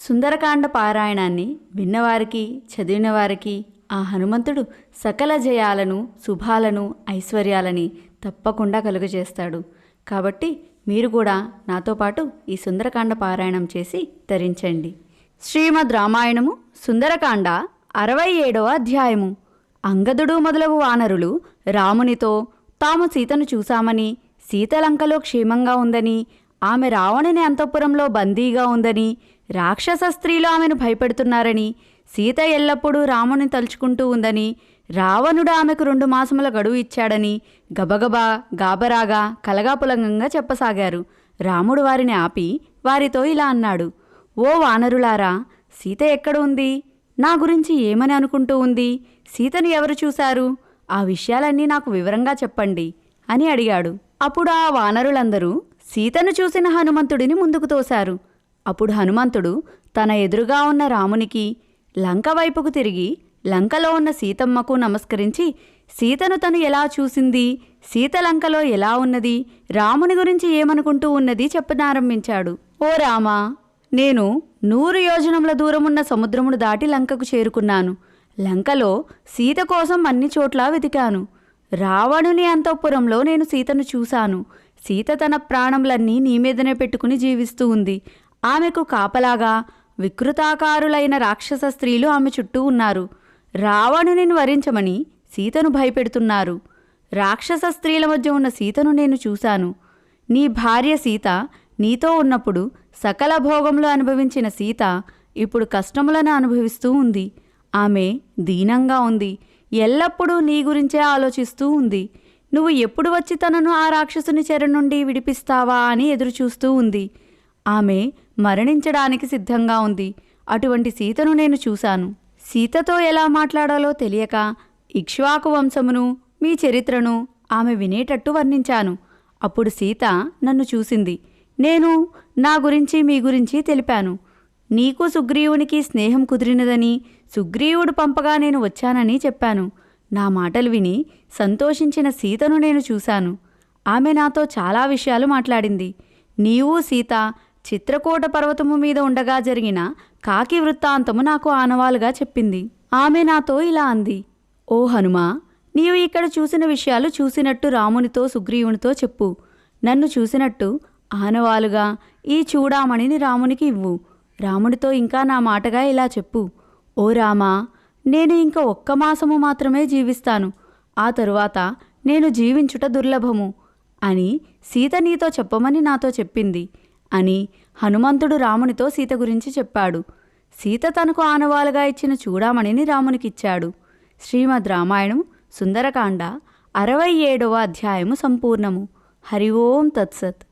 సుందరకాండ పారాయణాన్ని విన్నవారికి చదివిన వారికి ఆ హనుమంతుడు సకల జయాలను శుభాలను ఐశ్వర్యాలని తప్పకుండా కలుగజేస్తాడు. కాబట్టి మీరు కూడా నాతో పాటు ఈ సుందరకాండ పారాయణం చేసి ధరించండి శ్రీమద్ రామాయణము సుందరకాండ అరవై ఏడవ అధ్యాయము. అంగదుడు మొదలగు వానరులు రామునితో తాము సీతను చూశామని సీతలంకలో క్షేమంగా ఉందని ఆమె రావణుని అంతఃపురంలో బందీగా ఉందని రాక్షస స్త్రీలు ఆమెను భయపెడుతున్నారని సీత ఎల్లప్పుడూ రాముని తలుచుకుంటూ ఉందని రావణుడు ఆమెకు రెండు మాసముల గడువు ఇచ్చాడని గబగబా గాబరాగా కలగాపులంగంగా చెప్పసాగారు. రాముడు వారిని ఆపి వారితో ఇలా అన్నాడు ఓ వానరులారా సీత ఎక్కడ ఉంది? నా గురించి ఏమని అనుకుంటూ ఉంది? సీతను ఎవరు చూశారు? ఆ విషయాలన్నీ నాకు వివరంగా చెప్పండి అని అడిగాడు. అప్పుడు ఆ వానరులందరూ సీతను చూసిన హనుమంతుడిని ముందుకు తోశారు. అప్పుడు హనుమంతుడు తన ఎదురుగా ఉన్న రామునికి లంక వైపుకు తిరిగి లంకలో ఉన్న సీతమ్మకు నమస్కరించి సీతను తను ఎలా చూసింది? సీత లంకలో ఎలా ఉన్నది? రాముని గురించి ఏమనుకుంటూ ఉన్నది చెప్పనారంభించాడు. ఓ రామా నేను నూరు యోజనముల దూరమున్న సముద్రమును దాటి లంకకు చేరుకున్నాను. లంకలో సీత కోసం అన్ని చోట్ల వెతికాను. రావణుని అంతఃపురంలో నేను సీతను చూశాను. సీత తన ప్రాణములన్నీ నీ మీదనే పెట్టుకుని జీవిస్తూ ఉంది. ఆమెకు కాపలాగా వికృతాకారులైన రాక్షస స్త్రీలు ఆమె చుట్టూ ఉన్నారు. రావణుని వరించమని సీతను భయపెడుతున్నారు. రాక్షస స్త్రీల మధ్య ఉన్న సీతను నేను చూశాను. నీ భార్య సీత నీతో ఉన్నప్పుడు సకల భోగములు అనుభవించిన సీత ఇప్పుడు కష్టములను అనుభవిస్తూ ఉంది. ఆమె దీనంగా ఉంది. ఎల్లప్పుడూ నీ గురించే ఆలోచిస్తూ ఉంది. నువ్వు ఎప్పుడు వచ్చి తనను ఆ రాక్షసుని చెర నుండి విడిపిస్తావా అని ఎదురుచూస్తూ ఉంది. ఆమె మరణించడానికి సిద్ధంగా ఉంది. అటువంటి సీతను నేను చూశాను. సీతతో ఎలా మాట్లాడాలో తెలియక ఇక్ష్వాకు వంశమును మీ చరిత్రను ఆమె వినేటట్టు వర్ణించాను. అప్పుడు సీత నన్ను చూసింది. నేను నా గురించి మీ గురించి తెలిపాను. నీకు సుగ్రీవునికి స్నేహం కుదిరినదని సుగ్రీవుడు పంపగా నేను వచ్చానని చెప్పాను. నా మాటలు విని సంతోషించిన సీతను నేను చూశాను. ఆమె నాతో చాలా విషయాలు మాట్లాడింది. నీవు సీత చిత్రకూట పర్వతము మీద ఉండగా జరిగిన కాకి వృత్తాంతము నాకు ఆనవాలుగా చెప్పింది. ఆమె నాతో ఇలా అంది. ఓ హనుమా నీవు ఇక్కడ చూసిన విషయాలు చూసినట్టు రామునితో సుగ్రీవునితో చెప్పు. నన్ను చూసినట్టు ఆనవాలుగా ఈ చూడామణిని రామునికి ఇవ్వు. రామునితో ఇంకా నా మాటగా ఇలా చెప్పు. ఓ రామా నేను ఇంక ఒక్క మాసము మాత్రమే జీవిస్తాను. ఆ తరువాత నేను జీవించుట దుర్లభము అని సీత నీతో చెప్పమని నాతో చెప్పింది అని హనుమంతుడు రామునితో సీత గురించి చెప్పాడు. సీత తనకు ఆనవాలుగా ఇచ్చిన చూడామణిని రామునికిచ్చాడు. శ్రీమద్ రామాయణం సుందరకాండ అరవై ఏడవ అధ్యాయము సంపూర్ణము. హరి ఓం తత్సత్.